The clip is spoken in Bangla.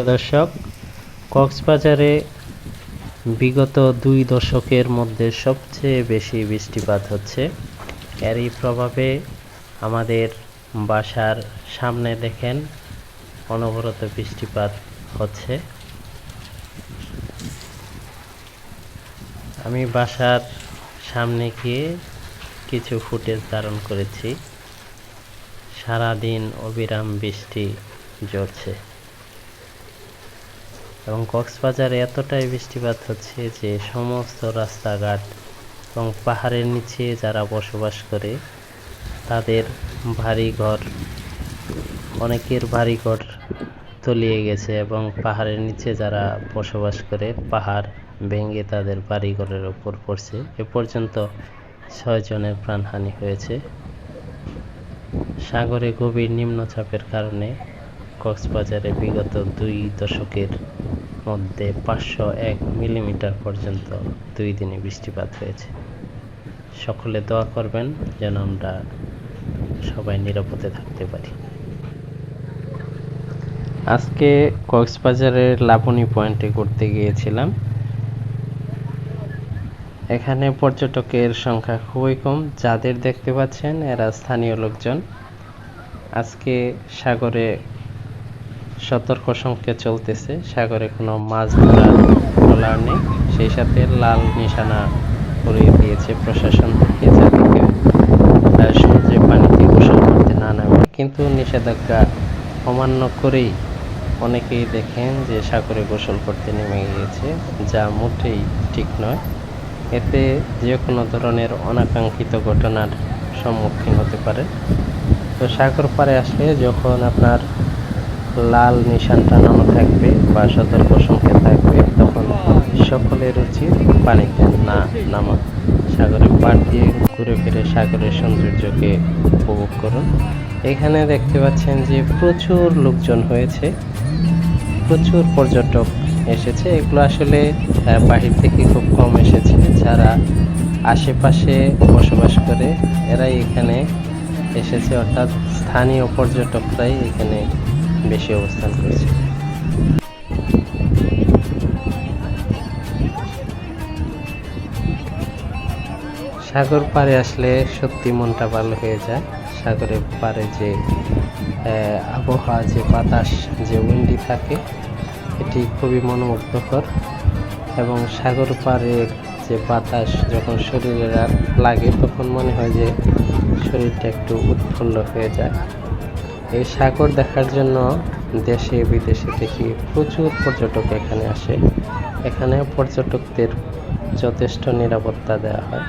সুপ্রিয় দর্শক, কক্সবাজারে বিগত দুই দশকের মধ্যে সবচেয়ে বেশি বৃষ্টিপাত হচ্ছে। এরই প্রভাবে আমাদের বাসার সামনে দেখেন অনবরত বৃষ্টিপাত হচ্ছে। আমি বাসার সামনে গিয়ে কিছু ফুটেজ ধারণ করেছি। সারাদিন অবিরাম বৃষ্টি ঝরছে। এবং কক্সবাজারে এতটাই বৃষ্টিপাত হচ্ছে যে সমস্ত রাস্তাঘাট এবং পাহাড়ের নিচে যারা বসবাস করে, তাদের ভারী ঘর, অনেকের বাড়ি ঘর তলিয়ে গেছে এবং পাহাড়ের নিচে যারা বসবাস করে, পাহাড় ভেঙে তাদের বাড়ি ঘরের ওপর পড়ছে। এ পর্যন্ত ছয় জনের প্রাণহানি হয়েছে। সাগরে গভীর নিম্নচাপের কারণে কক্সবাজারে বিগত দুই দশকের মধ্যে পাঁচশো এক মিলিমিটার পর্যন্ত দুই দিনে বৃষ্টিপাত হয়েছে। সকলে দোয়া করবেন যেন আমরা সবাই নিরাপদে থাকতে পারি। আজকে কক্সবাজারের লাবণী পয়েন্টে ঘুরতে গিয়েছিলাম। এখানে পর্যটকের সংখ্যা খুবই কম। যাদের দেখতে পাচ্ছেন, এরা স্থানীয় লোকজন। আজকে সাগরে সতর্ক সংকেত চলতেছে। সাগরে কোনো মাছ ধরার ট্রলার নেই। সেই সাথে লাল নিশানা করিয়ে দিয়েছে প্রশাসন থেকে যাতে কেউ সমুদ্রে পানিতে গোসল করতে না নামে। কিন্তু নিষেধাজ্ঞা অমান্য করেই অনেকেই দেখেন যে সাগরে গোসল করতে নেমে গিয়েছে, যা মোটেই ঠিক নয়। এতে যে কোনো ধরনের অনাকাঙ্ক্ষিত ঘটনার সম্মুখীন হতে পারে। তো সাগর পাড়ে আসলে যখন আপনার লাল নিশান টানানো থাকবে, বা সতর্ক সংকেত থাকবে, তখন সকলের উচিত পানিতে না নামা। সাগরে পাড় দিয়ে ঘুরে ফিরে সাগরের সৌন্দর্যকে উপভোগ করুন। এখানে দেখতে পাচ্ছেন যে প্রচুর লোকজন হয়েছে, প্রচুর পর্যটক এসেছে। এগুলো আসলে বাহির থেকে খুব কম এসেছে। যারা আশেপাশে বসবাস করে, এরাই এখানে এসেছে। অর্থাৎ স্থানীয় পর্যটকরাই এখানে বেশি অবস্থান করেছে। সাগর পাড়ে আসলে সত্যি মনটা ভালো হয়ে যায়। সাগরের পাড়ে যে আবহাওয়া, যে বাতাস, যে উইন্ডি থাকে, এটি খুবই মনোমুগ্ধকর। এবং সাগর পাড়ের যে বাতাস যখন শরীরে লাগে, তখন মনে হয় যে শরীরটা একটু উৎফুল্ল হয়ে যায়। এই সাগর দেখার জন্য দেশে, বিদেশে থেকে প্রচুর পর্যটক এখানে আসে। এখানে পর্যটকদের যথেষ্ট নিরাপত্তা দেওয়া হয়।